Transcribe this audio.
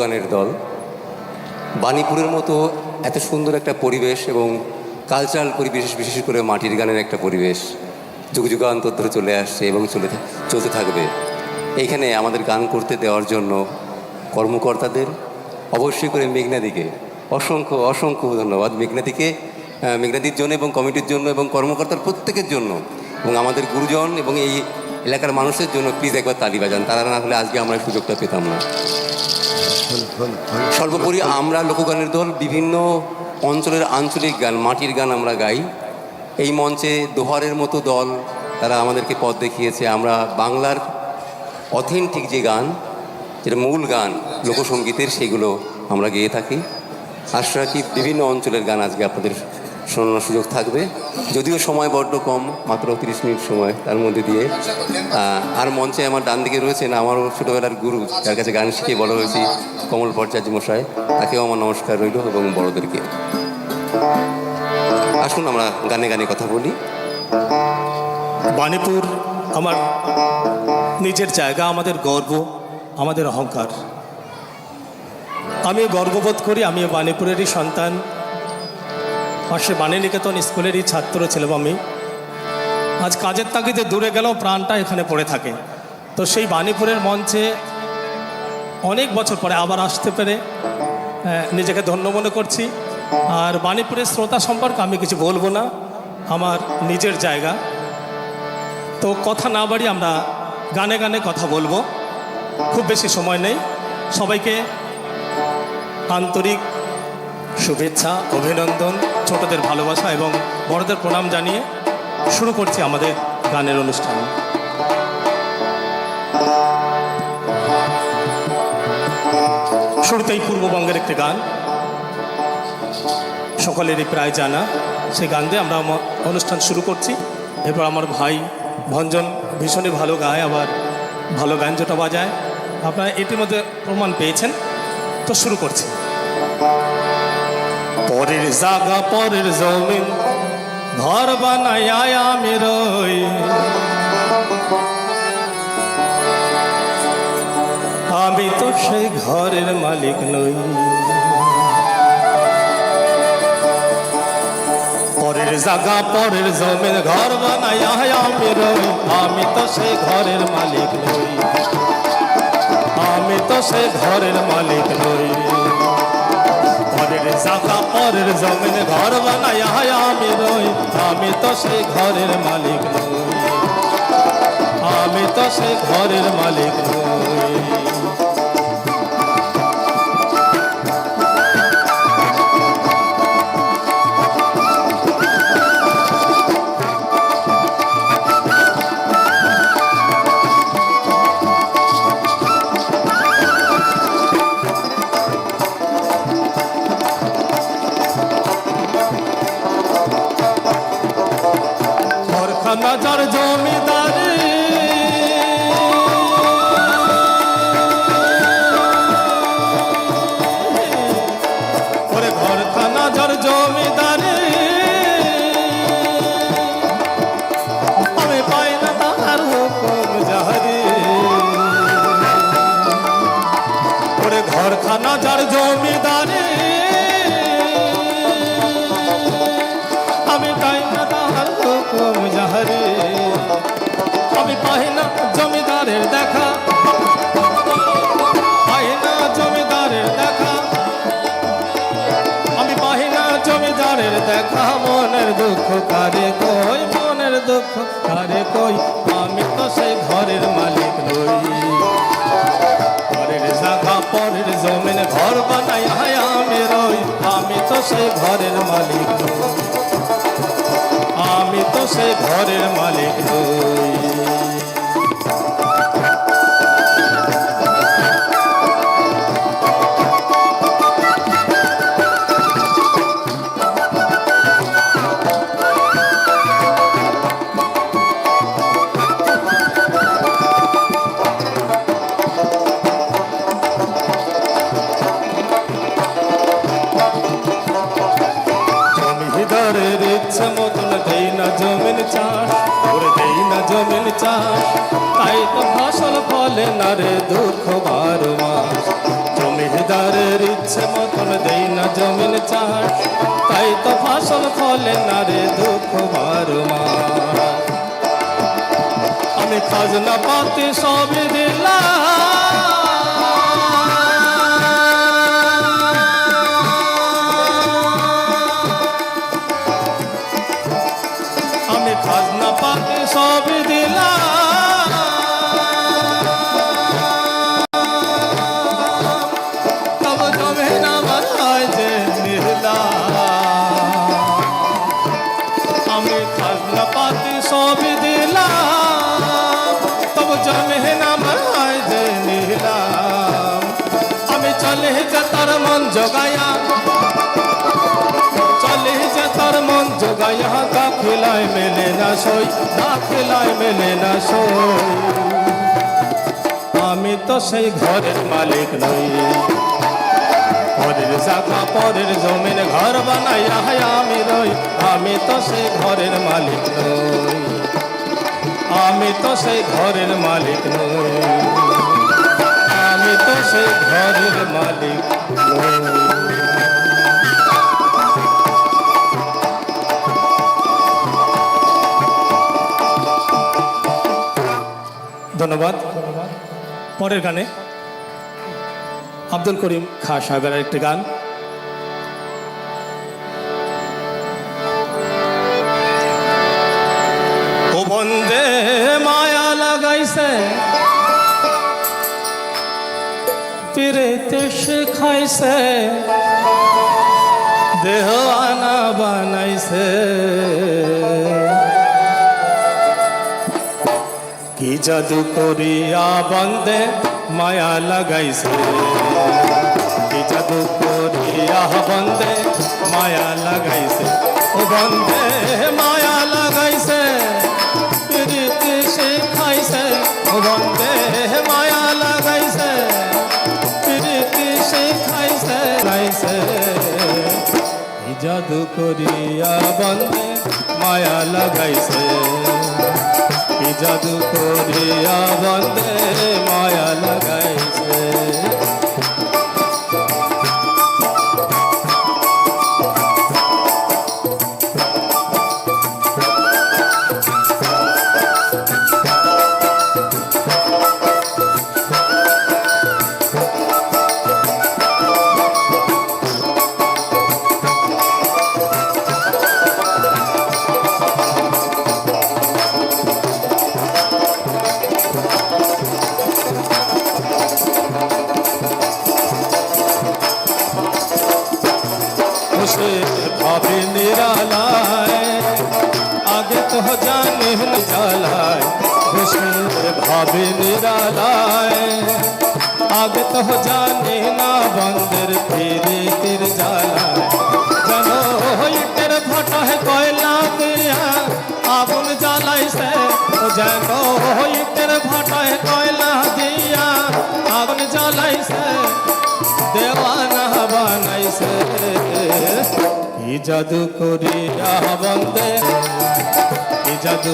গানের দল। বাণীপুরের মতো এত সুন্দর একটা পরিবেশ এবং কালচারাল পরিবেশ, বিশেষ করে মাটির গানের একটা পরিবেশ যুগ যুগান্তর ধরে চলে আসছে এবং চলে চলতে থাকবে। এইখানে আমাদের গান করতে দেওয়ার জন্য কর্মকর্তাদের, অবশ্যই করে মেঘনাদিকে অসংখ্য অসংখ্য ধন্যবাদ। মেঘনাদিকে মেঘনাদির জন্য এবং কমিটির জন্য এবং কর্মকর্তার প্রত্যেকের জন্য এবং আমাদের গুরুজন এবং এই এলাকার মানুষের জন্য প্লিজ একবার তালি বাজান। তারা না হলে আজকে আমরা সুযোগটা পেতাম না। সর্বোপরি আমরা লোকগানের দল বিভিন্ন অঞ্চলের আঞ্চলিক গান মাটির গান আমরা গাই। এই মঞ্চে দোহারের মতো দল তারা আমাদেরকে পথ দেখিয়েছে। আমরা বাংলার অথেন্টিক যে গান যেটা মূল গান লোকসঙ্গীতের সেগুলো আমরা গেয়ে থাকি। আশ্রয় বিভিন্ন অঞ্চলের গান আজকে আপনাদের শোনানোর সুযোগ থাকবে। যদিও সময় বড্ড কম, মাত্র তিরিশ মিনিট সময় তার মধ্যে দিয়ে। আর মঞ্চে আমার ডান দিকে রয়েছেন আমারও ছোটোবেলার গুরু, যার কাছে গান শিখে বড় হয়েছি, কমল ভট্টাচার্য মশাই। তাকেও আমার নমস্কার রইল এবং বড়দেরকে। আসুন আমরা গানে গানে কথা বলি। বাণীপুর, আমার নিজের জায়গা, আমাদের গর্ব, আমাদের অহংকার। আমি গর্ববোধ করি আমি বাণীপুরেরই সন্তান। পাশে বাণীনিকেতন স্কুলেরই ছাত্র ছিলাম আমি। আজ কাজের তাগিদে দূরে গেলেও প্রাণটা এখানে পড়ে থাকে। তো সেই বাণীপুরের মঞ্চে অনেক বছর পরে আবার আসতে পেরে নিজেকে ধন্য মনে করছি। আর বাণীপুরের শ্রোতা সম্পর্কে আমি কিছু বলব না, আমার নিজের জায়গা। তো কথা না বাড়ি আমরা গানে গানে কথা বলব। খুব বেশি সময় নেই। সবাইকে আন্তরিক শুভেচ্ছা, অভিনন্দন। ছোটদের ভালোবাসা এবং বড়দের প্রণাম জানিয়ে শুরু করছি আমাদের গানের অনুষ্ঠান। শুরুতেই পূর্ববঙ্গের একটি গান। সকলেরই প্রায় জানা, সেই গান দিয়ে আমরা আমা- অনুষ্ঠান শুরু করছি। এরপর আমার ভাই ভঞ্জন ভীষণই ভালো গায়, আবার ভালো গান যেটা বাজায়। আপনারা ইতিমধ্যে প্রমাণ পেয়েছেন, তো শুরু করছি। পরের জাগা, পরের জমিন, ঘর বানাই আমি রই। আমি তো সেই ঘরের মালিক নই। পরের জায়গা পরের জমিন, ঘর বানাই আমি রই। আমি তো সেই ঘরের মালিক নই। আমি তো সেই ঘরের মালিক নই। পরের সাফা পরের জমিন ঘর বানাই আমি রই। আমি তো সেই ঘরের মালিক নই। আমি তো সেই ঘরের মালিক নই। যার জমিদারি কারে কই মনের দুঃখ? কারে কই? আমি তো সেই ঘরের মালিক নই। ঘরের জাগা, পরের জমিন, ঘর বানাই, হায় আমি রই। আমি তো সেই ঘরের মালিক নই। আমি তো সেই ঘরের মালিক নই। তাই তো ফসল ফলে না রে দুঃখ বার মাস জমিদার জমিদারের ইচ্ছে মতন দেই না জমিন চাষ তাই তো ফসল ফলে না রে দুঃখ বার মাস আমি খাজনা পাতি সবই দিলাম। চলে যে তার মন জগায়া। চলে যে তার মন জগায়া, দাখিলায় মেলে না সই, দাখিলায় মেলে না সই। আমি তো সেই ঘরের মালিক নই। পরের জায়গা পরের জমিন, ঘর বানাইয়া হায় আমি রই। আমি তো সেই ঘরের মালিক নই। আমি তো সেই ঘরের মালিক নই। মালিক। ধন্যবাদ। পরের গানে আব্দুল করিম খা সাহেবের একটি গান। পিরেতে শিখাইছে দেহ আনা বানাইছে। কি জাদু করিয়া বন্দে মায়া লাগাইছে। কি জাদু করিয়া বন্দে মায়া লাগাইছে। ও বন্দে মায়া লাগাইছে। জাদু করিয়া বন্দে মায়া লাগাইছে। কি জাদু করিয়া বন্দে মোহন কালায় সুন্দর ভাবে নিরালায়। আগ তো জানে না বন্দর ফেরে তীর জালায় জানো, ইটের ভাটা হে কয়লা দিয়া আগুন জ্বালাইছে জানো, ইটের ভাটা হে কয়লা দিয়া আগুন জ্বালাইছে দেওয়ানা বানাইছে কি জাদু করিয়া বন্দে। জাদু